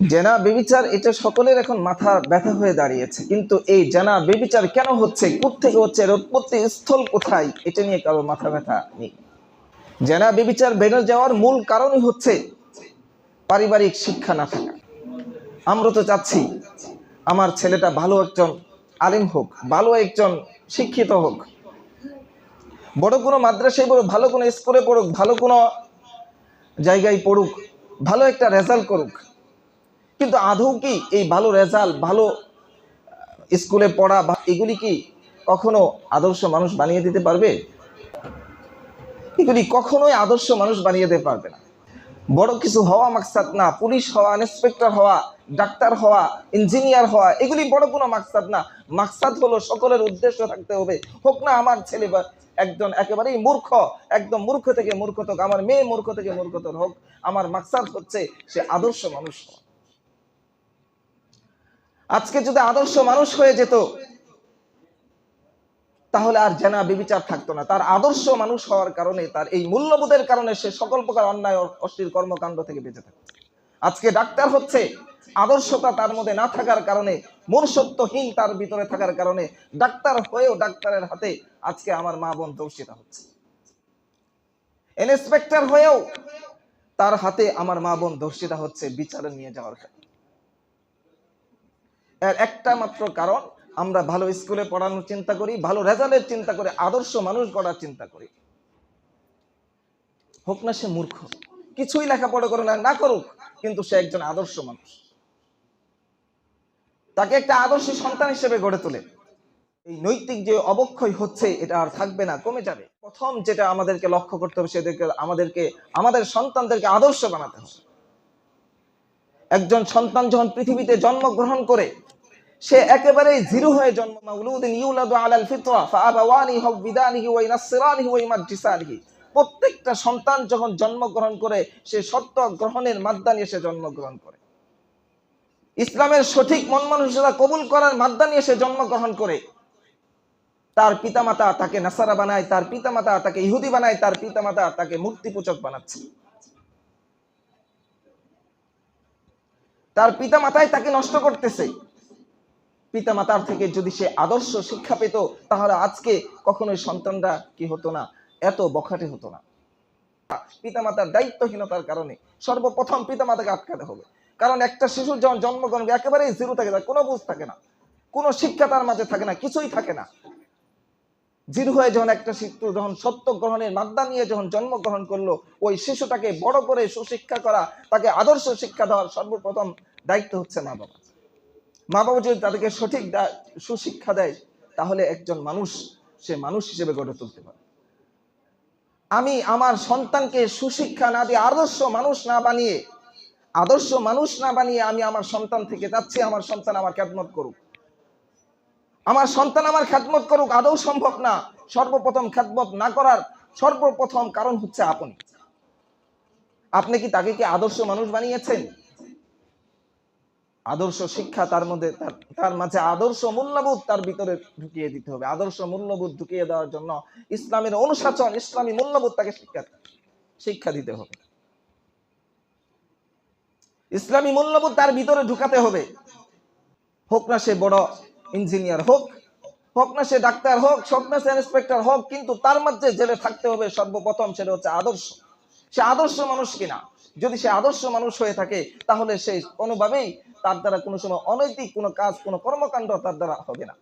জেনা বেবিচার, এটা সকলের এখন মাথা ব্যথা হয়ে দাঁড়িয়েছে। কিন্তু এই জেনা বেবিচার কেন হচ্ছে? কোথেকে হচ্ছে? এর উৎপত্তি স্থল কোথায়? এটা নিয়ে কারও মাথা ব্যথা নেই। জেনা বেবিচার বেড়ে যাওয়ার মূল কারণই হচ্ছে পারিবারিক শিক্ষা না থাকা। আমরা তো চাচ্ছি আমার ছেলেটা ভালো একজন আলিম হোক, ভালো একজন শিক্ষিত হোক। বড় কোনো মাদ্রাসায় পড়ুক, ভালো কোনো স্কুলে পড়ুক, ভালো কোনো জায়গায় পড়ুক, ভালো একটা রেজাল্ট করুক। কিন্তু আদৌ কি এই ভালো রেজাল্ট, ভালো স্কুলে পড়া বা এগুলি কি কখনো আদর্শ মানুষ বানিয়ে দিতে পারবে? এগুলি কখনোই আদর্শ মানুষ বানিয়ে দিতে পারবে না। বড় কিছু হওয়া মাকসাদ না, পুলিশ হওয়া, ইন্সপেক্টর হওয়া, ডাক্তার হওয়া, ইঞ্জিনিয়ার হওয়া, এগুলি বড় কোনো মাকসাদ না। মাকসাদ হলো সকলের উদ্দেশ্য থাকতে হবে। হোক না আমার ছেলে বা একজন একেবারেই মূর্খ, একদম মূর্খ থেকে মূর্খ হোক আমার মেয়ে মূর্খ থেকে মূর্খ হোক। আমার মাকসাদ হচ্ছে সে আদর্শ মানুষ হওয়া। আজকে যদি আদর্শ মানুষ হয়ে যেত, তাহলে আর জেনা বিবিচার থাকতো না। তার আদর্শ মানুষ হওয়ার কারণে, তার এই মূল্যবোধের কারণে সে সকল প্রকার অন্যায় অশ্লীল কর্মকাণ্ড থেকে বেঁচে থাকে। আজকে ডাক্তার হচ্ছে, আদর্শতা তার মধ্যে না থাকার কারণে, মনুষ্যত্বহীন তার ভিতরে থাকার কারণে, ডাক্তার হয়েও ডাক্তারের হাতে আজকে আমার মা বোন দর্শিতা হচ্ছে। ইন্সপেক্টর হয়েও তার হাতে আমার মা বোন দর্শিতা হচ্ছে বিচারে নিয়ে যাওয়ার কারণে। এর একটা মাত্র কারণ, আমরা ভালো স্কুলে পড়ানোর চিন্তা করি, ভালো রেজাল্টের চিন্তা করি, আদর্শ মানুষ গড়ার চিন্তা করি। হোক না সে মূর্খ, কিছুই লেখাপড়া করে না না করুক, কিন্তু সে একজন আদর্শ মানুষ। তাকে একটা আদর্শ সন্তান হিসেবে গড়ে তোলে। এই নৈতিক যে অবক্ষয় হচ্ছে, এটা আর থাকবে না, কমে যাবে। প্রথম যেটা আমাদেরকে লক্ষ্য করতে হবে, সেদেরকে, আমাদেরকে, আমাদের সন্তানদেরকে আদর্শ বানাতে হবে। একজন সন্তান যখন পৃথিবীতে জন্মগ্রহণ করে সে একেবারেই জিরো হয়ে জন্ম মাউলুদিন ইউলাদু আলাল ফিতরা ফাআবাওয়ানি হাবিদানিহি ওয়া ইনাসসিরানিহি ওয়া ইমাজ্জিসানিহি। প্রত্যেকটা সন্তান যখন জন্মগ্রহণ করে, সে সত্য গ্রহণের নিয়ে সে জন্মগ্রহণ করে। ইসলামের সঠিক মন মানসিকতা কবুল করার নিয়ে সে জন্মগ্রহণ করে। তার পিতামাতা তাকে নাসারা বানায়, তার পিতামাতা তাকে ইহুদি বানায়, তার পিতামাতা তাকে মূর্তি পূজক বানাচ্ছে। তার পিতা মাতাই তাকে নষ্ট করতেছে। পিতা মাতার থেকে যদি সে আদর্শ শিক্ষা পেত, তাহলে আজকে কখনোই সন্তানরা কি হতো না? এত বখাটে হতো না। পিতা মাতার দায়িত্বহীনতার কারণে সর্বপ্রথম পিতা মাতাকে আটকাতে হবে। কারণ একটা শিশুর যখন জন্মগ্রহণ একেবারেই জিরো থাকে তার কোনো বুঝ থাকে না, কোনো শিক্ষা তার মাঝে থাকে না, কিছুই থাকে না। জিরু হয়ে যখন একটা শিশু যখন সত্য গ্রহণের মাদ্দা নিয়ে যখন জন্মগ্রহণ করল, ওই শিশুটাকে বড় করে সুশিক্ষা করা, তাকে আদর্শ শিক্ষা দেওয়ার সর্বপ্রথম দায়িত্ব হচ্ছে মা বাবা মা বাবা যদি তাদেরকে সঠিক সুশিক্ষা দেয়, তাহলে একজন মানুষ, সে মানুষ হিসেবে গড়ে তুলতে পারে। আমি আমার সন্তানকে সুশিক্ষা না দিয়ে আদর্শ মানুষ না বানিয়ে, আদর্শ মানুষ না বানিয়ে আমি আমার সন্তান থেকে যাচ্ছি, আমার সন্তান আমার খ্যাতমত করুক। আমার সন্তান আমার খ্যাতমত করুক, আদৌ সম্ভব না। সর্বপ্রথম খ্যাতমত না করার সর্বপ্রথম কারণ হচ্ছে আপনি। আপনি কি তাকে কি আদর্শ মানুষ বানিয়েছেন? আদর্শ শিক্ষা তার মধ্যে, তার- মাঝে আদর্শ মূল্যবোধ তার ভিতরে ঢুকিয়ে দিতে হবে। আদর্শ মূল্যবোধ ঢুকিয়ে দেওয়ার জন্য ইসলামের অনুশাসন, ইসলামী মূল্যবোধ তাকে শিক্ষা শিক্ষা দিতে হবে। ইসলামী মূল্যবোধ তার ভিতরে ঢুকাতে হবে। হোক না সে বড় ইঞ্জিনিয়ার হোক হোক না সে ডাক্তার হোক হোক না সে ইন্সপেক্টর হোক, কিন্তু তার মধ্যে জেলে থাকতে হবে সর্বপ্রথম সেটা হচ্ছে আদর্শ। সে আদর্শ মানুষ কিনা? যদি সে আদর্শ মানুষ হয়ে থাকে, তাহলে সে কোনোভাবেই তার দ্বারা কোনো সময় অনৈতিক কোনো কাজ, কোনো কর্মকাণ্ড তার দ্বারা হবে না।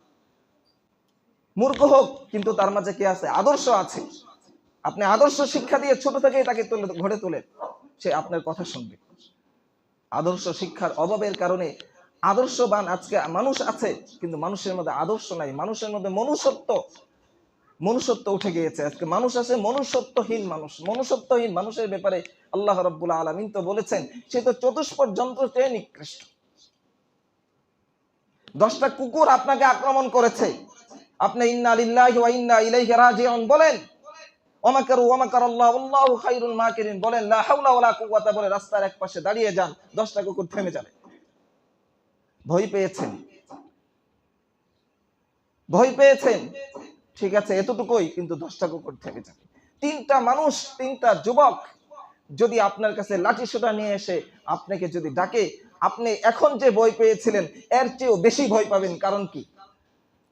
মূর্খ হোক, কিন্তু তার মাঝে কি আছে? আদর্শ আছে। আপনি আদর্শ শিক্ষা দিয়ে ছোট থেকেই তাকে তুলে ঘরে তোলে সে আপনার কথা শুনবে। আদর্শ শিক্ষার অভাবের কারণে আদর্শবান আজকে মানুষ আছে, কিন্তু মানুষের মধ্যে আদর্শ নাই। মানুষের মধ্যে মনুষ্যত্ব মনুষ্যত্ব উঠে গিয়েছে। আজকে মানুষ আছে, মনুষ্যত্বহীন মানুষ। মনুষ্যত্বহীন মানুষের ব্যাপারে আল্লাহ রব্বুল আলমিন তো বলেছেন, সে তো চতুষ্পদ যন্ত্র চেয়ে নিকৃষ্ট। দশটা কুকুর আপনাকে আক্রমণ করেছে। আপনি ইন্না বলেন ভয় পেয়েছেন? ঠিক আছে, এতটুকুই, কিন্তু দশটা কুকুর থেমে যাবে। তিনটা মানুষ, তিনটা যুবক, যদি আপনার কাছে লাঠি সোটা নিয়ে এসে আপনাকে যদি ডাকে, আপনি এখন যে ভয় পেয়েছিলেন, এর চেয়েও বেশি ভয় পাবেন কারণ কি?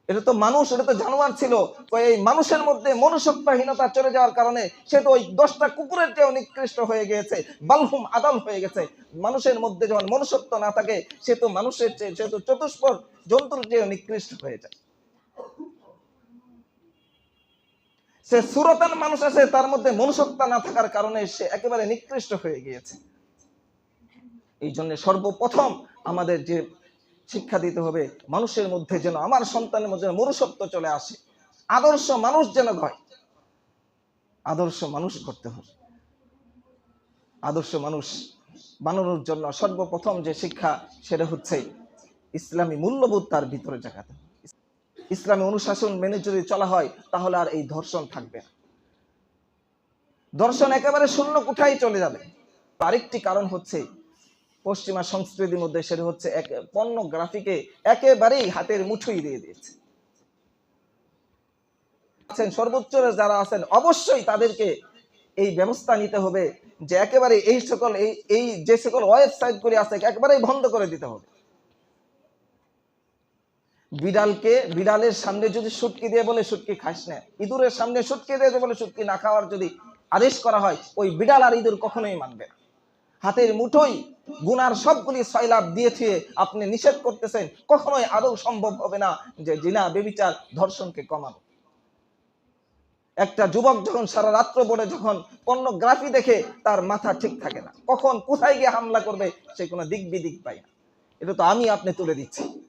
এটা তো মানুষ, এটা তো জানোয়ার ছিল। তো এই মানুষের মধ্যে মনুষ্যত্বহীনতা চলে যাওয়ার কারণে সে তো ওই দশটা কুকুরের চেয়েও নিকৃষ্ট হয়ে গিয়েছে বালহুম আদম হয়ে গেছে। মানুষের মধ্যে যখন মনুষ্যত্ব না থাকে, সে তো মানুষের চেয়ে, সে তো চতুষ্পর জন্তুর চেয়েও নিকৃষ্ট হয়ে যায়। সে সুরতান মানুষ আছে, তার মধ্যে মনুষ্যত্ব না থাকার কারণে সে একেবারে নিকৃষ্ট হয়ে গিয়েছে। এই জন্য সর্বপ্রথম আমাদের যে শিক্ষা দিতে হবে, মানুষের মধ্যে যেন, আমার সন্তানের মধ্যে মনুষ্যত্ব চলে আসে। আদর্শ মানুষ যেন হয়, আদর্শ মানুষ করতে হবে। আদর্শ মানুষ বানানোর জন্য সর্বপ্রথম যে শিক্ষা, সেটা হচ্ছে ইসলামী মূল্যবোধ তার ভিতরে জাগাতে। ইসলামী অনুশাসন মেনে যদি চলা হয়, তাহলে আর এই ধর্ষণ থাকবে না। দর্শন একেবারে শূন্য কোঠায় চলে যাবে। আরেকটি কারণ হচ্ছে, পশ্চিমা সংস্কৃতির মধ্যে সেটা হচ্ছে এক পর্নোগ্রাফিকে একেবারেই হাতের মুঠোই দিয়ে দিয়েছে। আছেন সর্বোচ্চ যারা আছেন, অবশ্যই তাদেরকে এই ব্যবস্থা নিতে হবে যে একেবারে এই সকল, এই এই যে সকল ওয়েবসাইট গুলি আছে, একেবারেই বন্ধ করে দিতে হবে। বিড়ালকে, বিড়ালের সামনে যদি সুটকি দিয়ে বলে সুটকি খাস না। ইঁদুরের সামনে সুটকি দিয়ে বলে সুটকি না খাওয়ার যদি আদেশ করা হয়, ওই বিড়াল আর ইঁদুর কখনোই মানবে না। হাতের মুঠোই গুনার সবগুলি সয়লাভ দিয়ে থুয়ে আপনি নিষেধ করতেছেন, কখনোই আদৌ সম্ভব হবে না যে জিনা বেবিচার ধর্ষণকে কমানো। একটা যুবক যখন সারা রাত্র পড়ে যখন পর্নোগ্রাফি দেখে, তার মাথা ঠিক থাকে না। কখন কোথায় গিয়ে হামলা করবে, সে কোনো দিক বিদিক পায় না। এটা তো আমি আপনি তুলে দিচ্ছি।